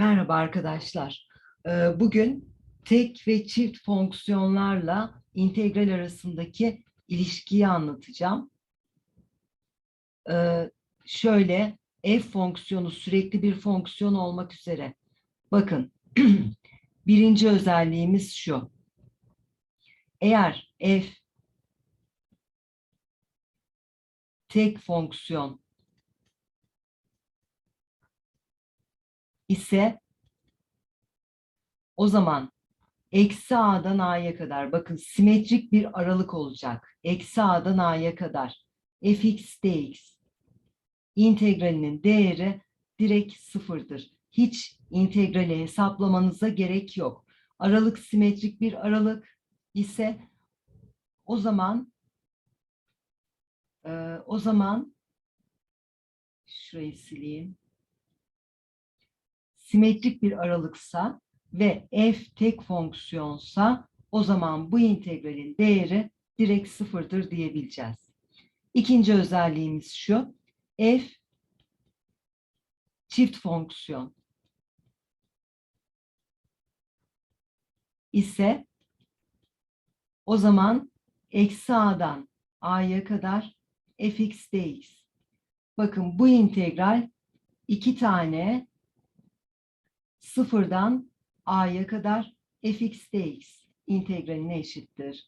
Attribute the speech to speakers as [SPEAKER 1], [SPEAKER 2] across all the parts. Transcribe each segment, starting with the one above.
[SPEAKER 1] Merhaba arkadaşlar. Ee, Bugün tek ve çift fonksiyonlarla integral arasındaki ilişkiyi anlatacağım. Ee, Şöyle f fonksiyonu sürekli bir fonksiyon olmak üzere. Bakın birinci özelliğimiz şu. Eğer f tek fonksiyon ise o zaman eksi a'dan a'ya kadar bakın simetrik bir aralık olacak. Eksi a'dan a'ya kadar fx dx integralinin değeri direkt sıfırdır. Hiç integrali hesaplamanıza gerek yok. Aralık simetrik bir aralık ise o zaman e, o zaman şurayı sileyim simetrik bir aralıksa ve f tek fonksiyonsa o zaman bu integralin değeri direkt sıfırdır diyebileceğiz. İkinci özelliğimiz şu. f çift fonksiyon ise o zaman eksi a'dan a'ya kadar fx dx. Bakın bu integral iki tane sıfırdan a'ya kadar fx dx integraline eşittir.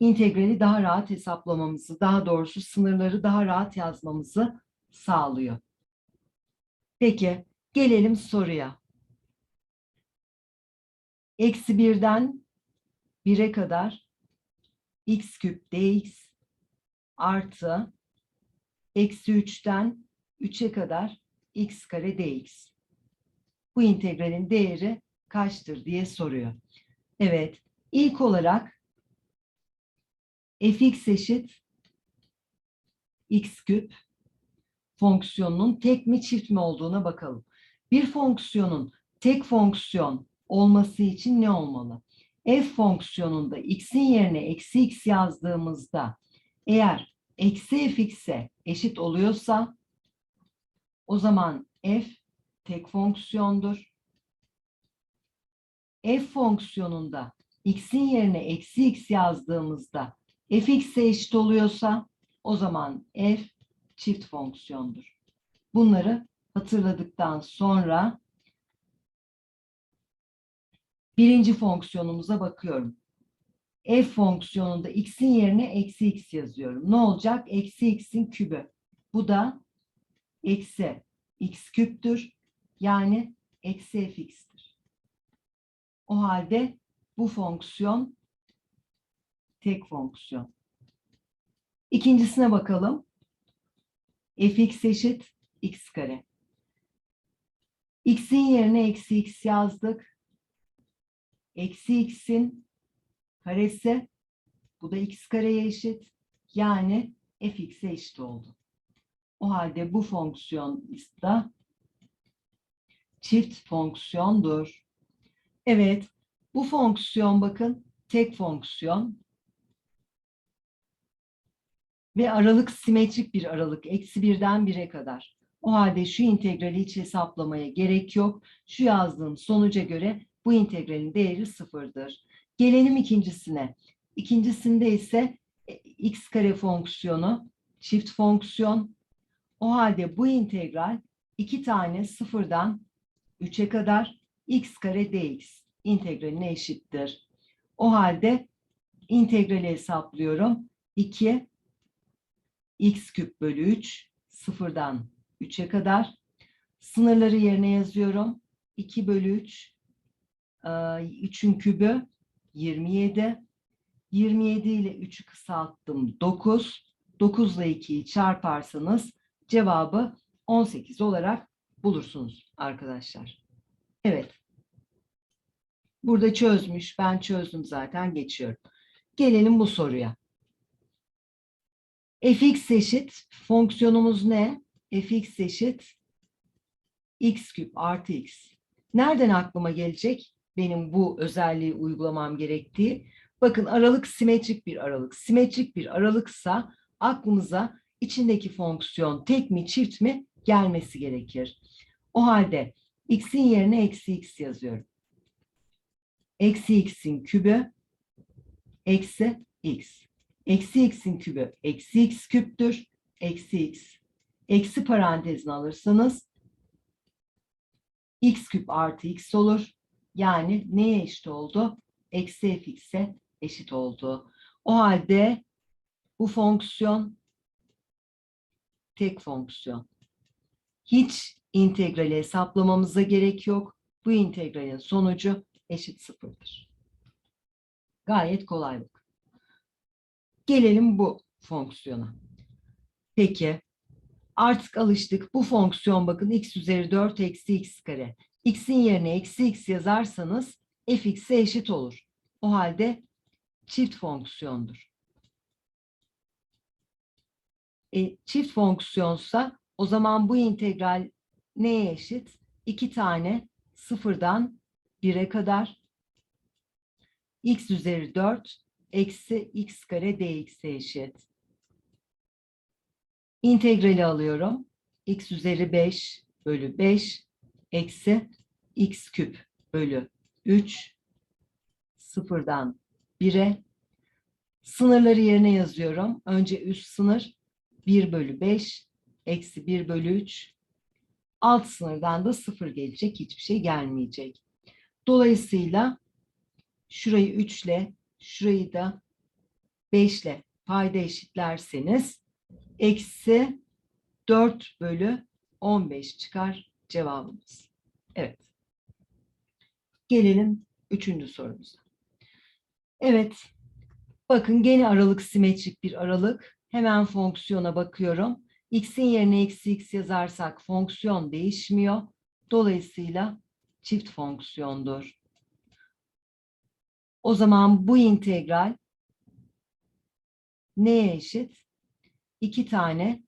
[SPEAKER 1] İntegrali daha rahat hesaplamamızı, daha doğrusu sınırları daha rahat yazmamızı sağlıyor. Peki, gelelim soruya. Eksi birden 1'e kadar x küp dx artı eksi 3'ten 3'e kadar x kare dx bu integralin değeri kaçtır diye soruyor. Evet, ilk olarak fx eşit x küp fonksiyonunun tek mi çift mi olduğuna bakalım. Bir fonksiyonun tek fonksiyon olması için ne olmalı? f fonksiyonunda x'in yerine eksi x yazdığımızda eğer eksi fx'e eşit oluyorsa o zaman f tek fonksiyondur. f fonksiyonunda x'in yerine eksi x yazdığımızda fx'e eşit oluyorsa o zaman f çift fonksiyondur. Bunları hatırladıktan sonra birinci fonksiyonumuza bakıyorum. f fonksiyonunda x'in yerine eksi x yazıyorum. Ne olacak? Eksi x'in kübü. Bu da eksi x küptür. Yani eksi fx'tir. O halde bu fonksiyon tek fonksiyon. İkincisine bakalım. fx eşit x kare. x'in yerine eksi x yazdık. Eksi x'in karesi bu da x kareye eşit. Yani fx'e eşit oldu. O halde bu fonksiyon da çift fonksiyondur. Evet, bu fonksiyon bakın tek fonksiyon ve aralık simetrik bir aralık. Eksi birden bire kadar. O halde şu integrali hiç hesaplamaya gerek yok. Şu yazdığım sonuca göre bu integralin değeri sıfırdır. Gelelim ikincisine. İkincisinde ise e, x kare fonksiyonu çift fonksiyon. O halde bu integral iki tane sıfırdan 3'e kadar x kare dx integraline eşittir. O halde integrali hesaplıyorum. 2 x küp bölü 3 sıfırdan 3'e kadar. Sınırları yerine yazıyorum. 2 bölü 3 3'ün kübü 27. 27 ile 3'ü kısalttım 9. 9 ile 2'yi çarparsanız cevabı 18 olarak bulursunuz arkadaşlar. Evet. Burada çözmüş. Ben çözdüm zaten. Geçiyorum. Gelelim bu soruya. fx eşit fonksiyonumuz ne? fx eşit x küp artı x. Nereden aklıma gelecek benim bu özelliği uygulamam gerektiği? Bakın aralık simetrik bir aralık. Simetrik bir aralıksa aklımıza içindeki fonksiyon tek mi çift mi gelmesi gerekir. O halde x'in yerine eksi x yazıyorum. Eksi x'in kübü eksi x. Eksi x'in kübü eksi x küptür. Eksi x. Eksi parantezini alırsanız x küp artı x olur. Yani neye eşit oldu? Eksi fx'e eşit oldu. O halde bu fonksiyon tek fonksiyon. Hiç integrali hesaplamamıza gerek yok. Bu integralin sonucu eşit sıfırdır. Gayet kolay bak. Gelelim bu fonksiyona. Peki artık alıştık. Bu fonksiyon bakın x üzeri 4 eksi x kare. x'in yerine eksi x yazarsanız fx'e eşit olur. O halde çift fonksiyondur. E, çift fonksiyonsa o zaman bu integral neye eşit? İki tane sıfırdan 1'e kadar x üzeri 4 eksi x kare dx'e eşit. İntegrali alıyorum. x üzeri 5 bölü 5 eksi x küp bölü 3 sıfırdan 1'e. Sınırları yerine yazıyorum. Önce üst sınır 1 bölü 5 eksi 1 bölü 3. Alt sınırdan da 0 gelecek. Hiçbir şey gelmeyecek. Dolayısıyla şurayı 3 ile şurayı da 5 ile payda eşitlerseniz eksi 4 bölü 15 çıkar cevabımız. Evet. Gelelim üçüncü sorumuza. Evet. Bakın gene aralık simetrik bir aralık. Hemen fonksiyona bakıyorum. X'in yerine eksi x yazarsak fonksiyon değişmiyor. Dolayısıyla çift fonksiyondur. O zaman bu integral neye eşit? İki tane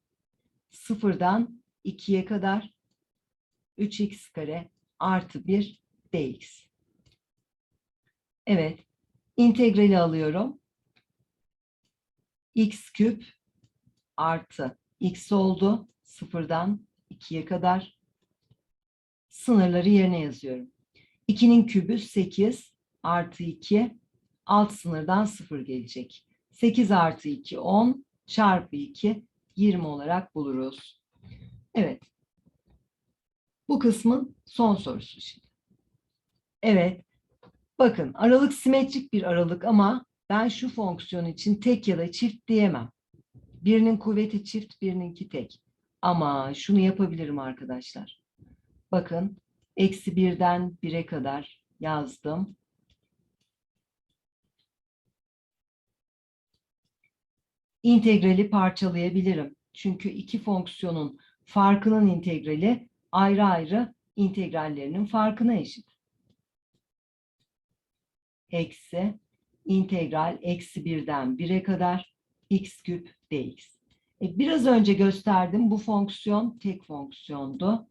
[SPEAKER 1] sıfırdan 2'ye kadar 3x kare artı 1 dx. Evet. integrali alıyorum. x küp artı x oldu. Sıfırdan 2'ye kadar. Sınırları yerine yazıyorum. 2'nin kübü 8 artı 2 alt sınırdan 0 gelecek. 8 artı 2 10 çarpı 2 20 olarak buluruz. Evet. Bu kısmın son sorusu şimdi. Evet. Bakın aralık simetrik bir aralık ama ben şu fonksiyon için tek ya da çift diyemem. Birinin kuvveti çift, birininki tek. Ama şunu yapabilirim arkadaşlar. Bakın eksi birden bire kadar yazdım. integrali parçalayabilirim. Çünkü iki fonksiyonun farkının integrali ayrı ayrı integrallerinin farkına eşit. Eksi integral eksi birden bire kadar x küp dx. E, biraz önce gösterdim bu fonksiyon tek fonksiyondu.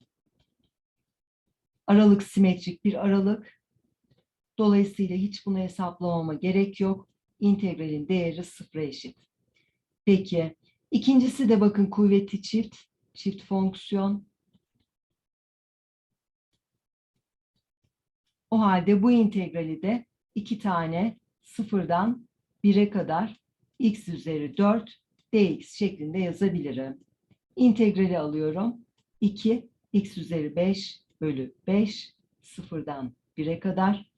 [SPEAKER 1] Aralık simetrik bir aralık. Dolayısıyla hiç bunu hesaplamama gerek yok. İntegralin değeri sıfıra eşit. Peki. İkincisi de bakın kuvveti çift. Çift fonksiyon. O halde bu integrali de iki tane sıfırdan 1'e kadar x üzeri 4 dx şeklinde yazabilirim. İntegrali alıyorum. 2 x üzeri 5 bölü 5 sıfırdan 1'e kadar.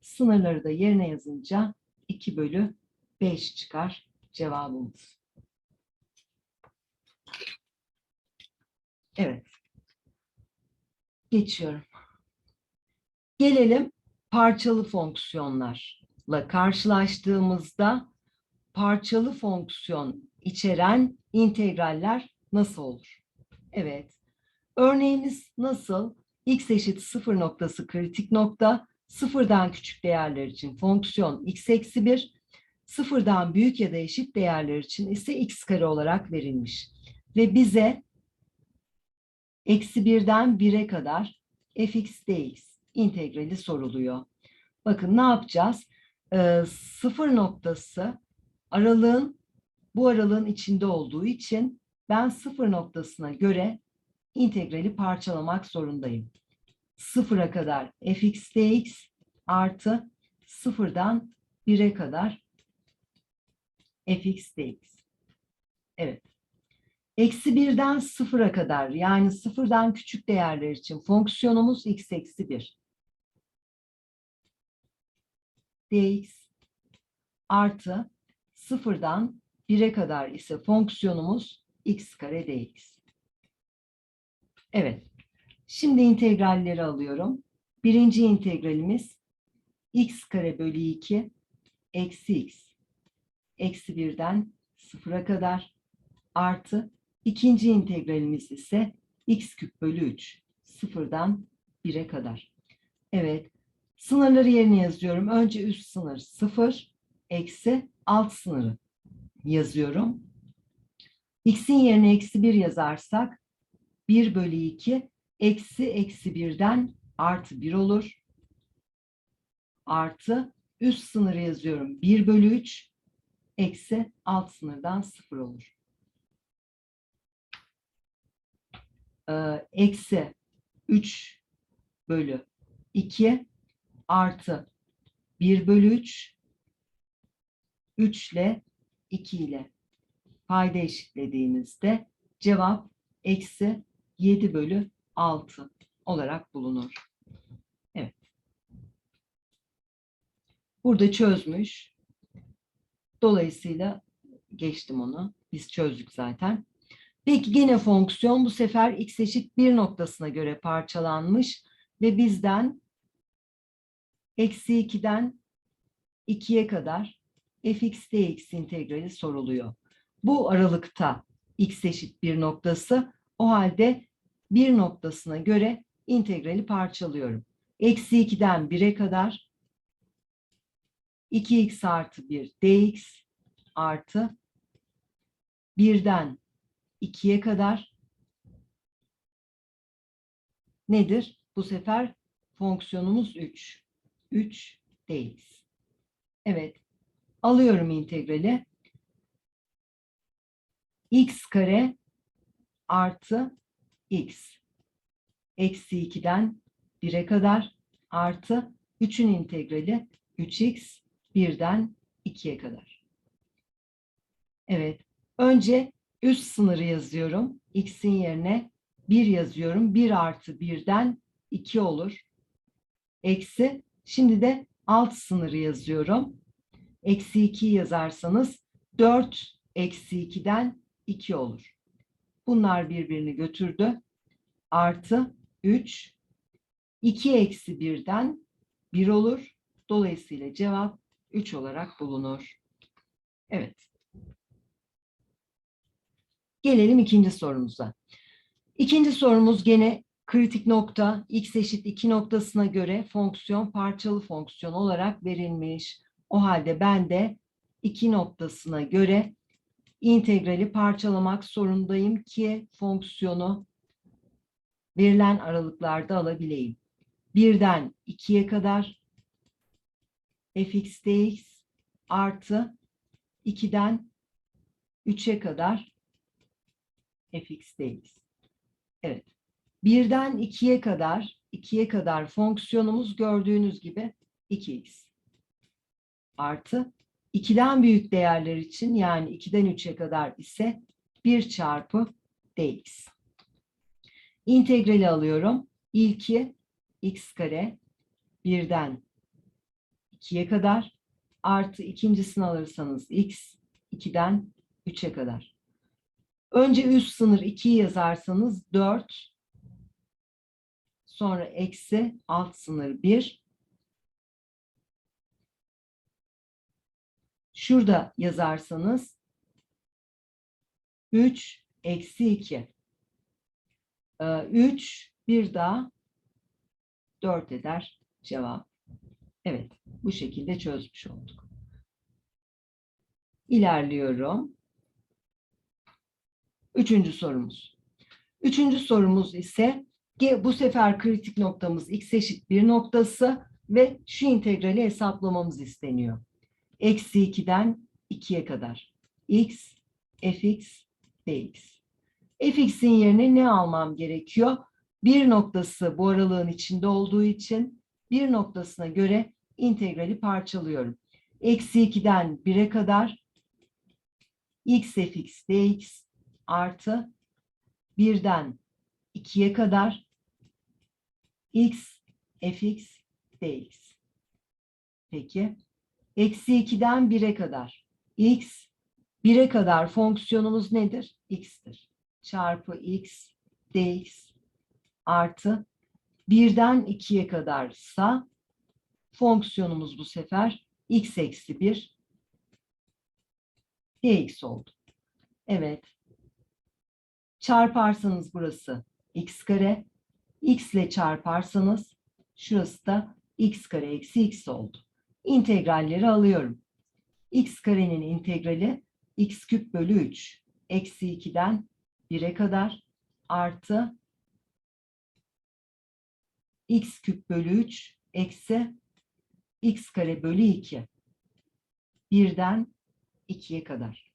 [SPEAKER 1] Sınırları da yerine yazınca 2 bölü 5 çıkar cevabımız. Evet. Geçiyorum. Gelelim parçalı fonksiyonlarla karşılaştığımızda parçalı fonksiyon içeren integraller nasıl olur? Evet. Örneğimiz nasıl? x eşit sıfır noktası kritik nokta. Sıfırdan küçük değerler için fonksiyon x eksi 1. Sıfırdan büyük ya da eşit değerler için ise x kare olarak verilmiş. Ve bize eksi birden 1'e kadar fx dx integrali soruluyor. Bakın ne yapacağız? Ee, sıfır noktası aralığın bu aralığın içinde olduğu için ben sıfır noktasına göre integrali parçalamak zorundayım. sıfıra kadar fx dx artı sıfırdan 1'e kadar fx dx. Evet. Eksi birden sıfıra kadar yani sıfırdan küçük değerler için fonksiyonumuz x eksi 1. dx artı sıfırdan 1'e kadar ise fonksiyonumuz x kare dx. Evet. Şimdi integralleri alıyorum. Birinci integralimiz x kare bölü 2 eksi x eksi 1'den 0'a kadar artı ikinci integralimiz ise x küp bölü 3 sıfırdan 1'e kadar. Evet. Sınırları yerine yazıyorum. Önce üst sınır 0 eksi alt sınırı yazıyorum. X'in yerine eksi 1 yazarsak 1 bölü 2 eksi eksi 1'den artı 1 olur. Artı üst sınırı yazıyorum. 1 bölü 3 eksi alt sınırdan 0 olur. Ee, eksi 3 bölü 2 artı 1 bölü 3 3 ile 2 ile payda eşitlediğimizde cevap eksi 7 bölü 6 olarak bulunur. Evet. Burada çözmüş. Dolayısıyla geçtim onu. Biz çözdük zaten. Peki gene fonksiyon bu sefer x eşit 1 noktasına göre parçalanmış ve bizden eksi 2'den 2'ye kadar fx dx integrali soruluyor. Bu aralıkta x eşit 1 noktası o halde 1 noktasına göre integrali parçalıyorum. Eksi 2'den 1'e kadar 2x artı 1 dx artı 1'den 2'ye kadar nedir? Bu sefer fonksiyonumuz 3. 3 dx. Evet. Alıyorum integrali. x kare artı x eksi 2'den 1'e kadar artı 3'ün integrali 3x 1'den 2'ye kadar. Evet. Önce üst sınırı yazıyorum. x'in yerine 1 yazıyorum. 1 artı 1'den 2 olur. Eksi. Şimdi de alt sınırı yazıyorum. Eksi 2 yazarsanız 4 eksi 2'den 2 olur. Bunlar birbirini götürdü. Artı 3. 2 eksi 1'den 1 olur. Dolayısıyla cevap 3 olarak bulunur. Evet. Gelelim ikinci sorumuza. İkinci sorumuz gene kritik nokta x eşit 2 noktasına göre fonksiyon parçalı fonksiyon olarak verilmiş. O halde ben de 2 noktasına göre integrali parçalamak zorundayım ki fonksiyonu verilen aralıklarda alabileyim. Birden 2'ye kadar fx dx artı 2'den 3'e kadar fx dx. Evet. Birden 2'ye kadar 2'ye kadar fonksiyonumuz gördüğünüz gibi 2x. Artı 2'den büyük değerler için yani 2'den 3'e kadar ise 1 çarpı dx. İntegrali alıyorum. İlki x kare 1'den 2'ye kadar artı ikincisini alırsanız x 2'den 3'e kadar. Önce üst sınır 2'yi yazarsanız 4 sonra eksi alt sınır 1 Şurada yazarsanız 3 eksi 2. 3 bir daha 4 eder cevap. Evet bu şekilde çözmüş olduk. İlerliyorum. Üçüncü sorumuz. Üçüncü sorumuz ise bu sefer kritik noktamız x eşit bir noktası ve şu integrali hesaplamamız isteniyor. Eksi 2'den 2'ye kadar. x, fx, dx. fx'in yerine ne almam gerekiyor? Bir noktası bu aralığın içinde olduğu için bir noktasına göre integrali parçalıyorum. Eksi 2'den 1'e kadar x fx dx artı 1'den 2'ye kadar x fx dx. Peki. Eksi 2'den 1'e kadar x 1'e kadar fonksiyonumuz nedir? x'tir. Çarpı x dx artı 1'den 2'ye kadarsa fonksiyonumuz bu sefer x eksi 1 dx oldu. Evet. Çarparsanız burası x kare. x ile çarparsanız şurası da x kare eksi x oldu. İntegralleri alıyorum. x karenin integrali x küp bölü 3 eksi 2'den 1'e kadar artı x küp bölü 3 eksi x kare bölü 2. Birden 2'ye kadar.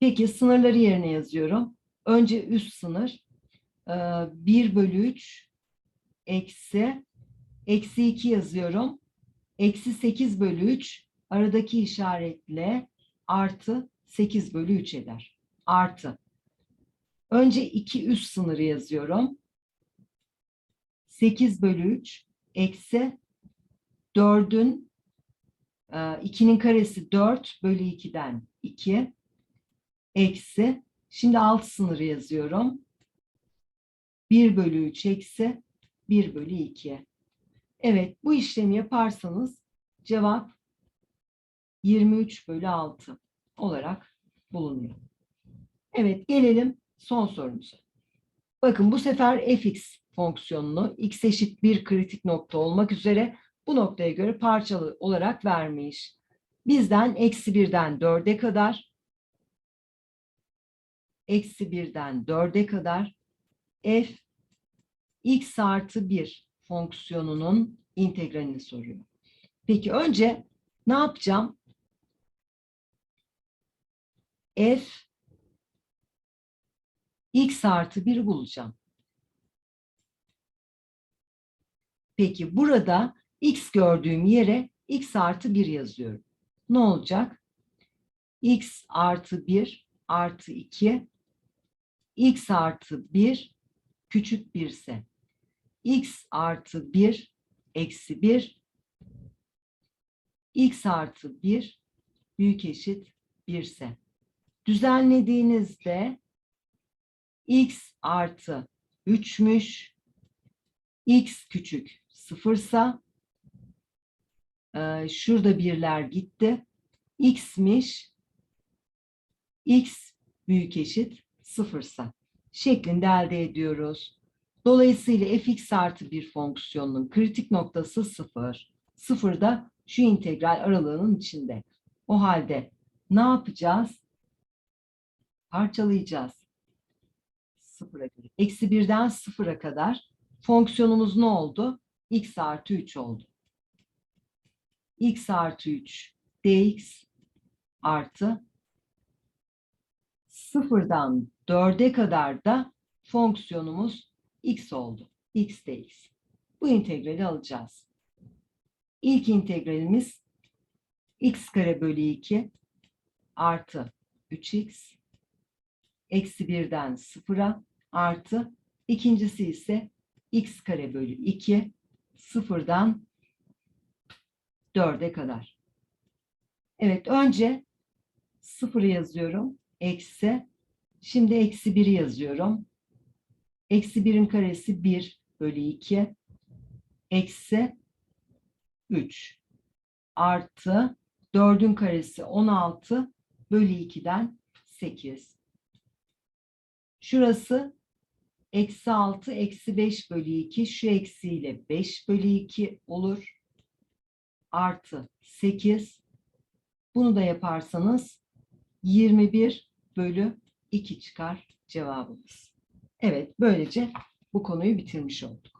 [SPEAKER 1] Peki sınırları yerine yazıyorum. Önce üst sınır e, 1 bölü 3 eksi eksi 2 yazıyorum. Eksi 8 bölü 3 aradaki işaretle artı 8 bölü 3 eder. Artı. Önce iki üst sınırı yazıyorum. 8 bölü 3 eksi 4'ün 2'nin karesi 4 bölü 2'den 2 eksi şimdi alt sınırı yazıyorum. 1 bölü 3 eksi 1 bölü 2. Evet bu işlemi yaparsanız cevap 23 bölü 6 olarak bulunuyor. Evet gelelim son sorumuza. Bakın bu sefer fx fonksiyonunu x eşit bir kritik nokta olmak üzere bu noktaya göre parçalı olarak vermiş. Bizden eksi birden dörde kadar eksi birden dörde kadar f x artı 1 fonksiyonunun integralini soruyor. Peki önce ne yapacağım? f x artı 1'i bulacağım. Peki burada x gördüğüm yere x artı 1 yazıyorum. Ne olacak? x artı 1 artı 2 x artı 1 küçük 1 ise x artı 1 eksi 1 x artı 1 büyük eşit 1 ise düzenlediğinizde x artı 3'müş x küçük sıfırsa e, şurada birler gitti. x'miş x büyük eşit sıfırsa şeklinde elde ediyoruz. Dolayısıyla fx artı bir fonksiyonunun kritik noktası sıfır. Sıfır da şu integral aralığının içinde. O halde ne yapacağız? Parçalayacağız. Sıfıra göre. Eksi birden sıfıra kadar fonksiyonumuz ne oldu? x artı 3 oldu. x artı 3 dx artı sıfırdan 4'e kadar da fonksiyonumuz x oldu. x dx. Bu integrali alacağız. İlk integralimiz x kare bölü 2 artı 3x eksi 1'den 0'a artı ikincisi ise x kare bölü 2 sıfırdan 4'e kadar. Evet önce sıfırı yazıyorum. Eksi. Şimdi eksi 1'i yazıyorum. Eksi 1'in karesi 1 bölü 2. Eksi 3. Artı 4'ün karesi 16 bölü 2'den 8. Şurası Eksi 6, eksi 5 bölü 2. Şu eksiyle 5 bölü 2 olur. Artı 8. Bunu da yaparsanız 21 bölü 2 çıkar cevabımız. Evet, böylece bu konuyu bitirmiş olduk.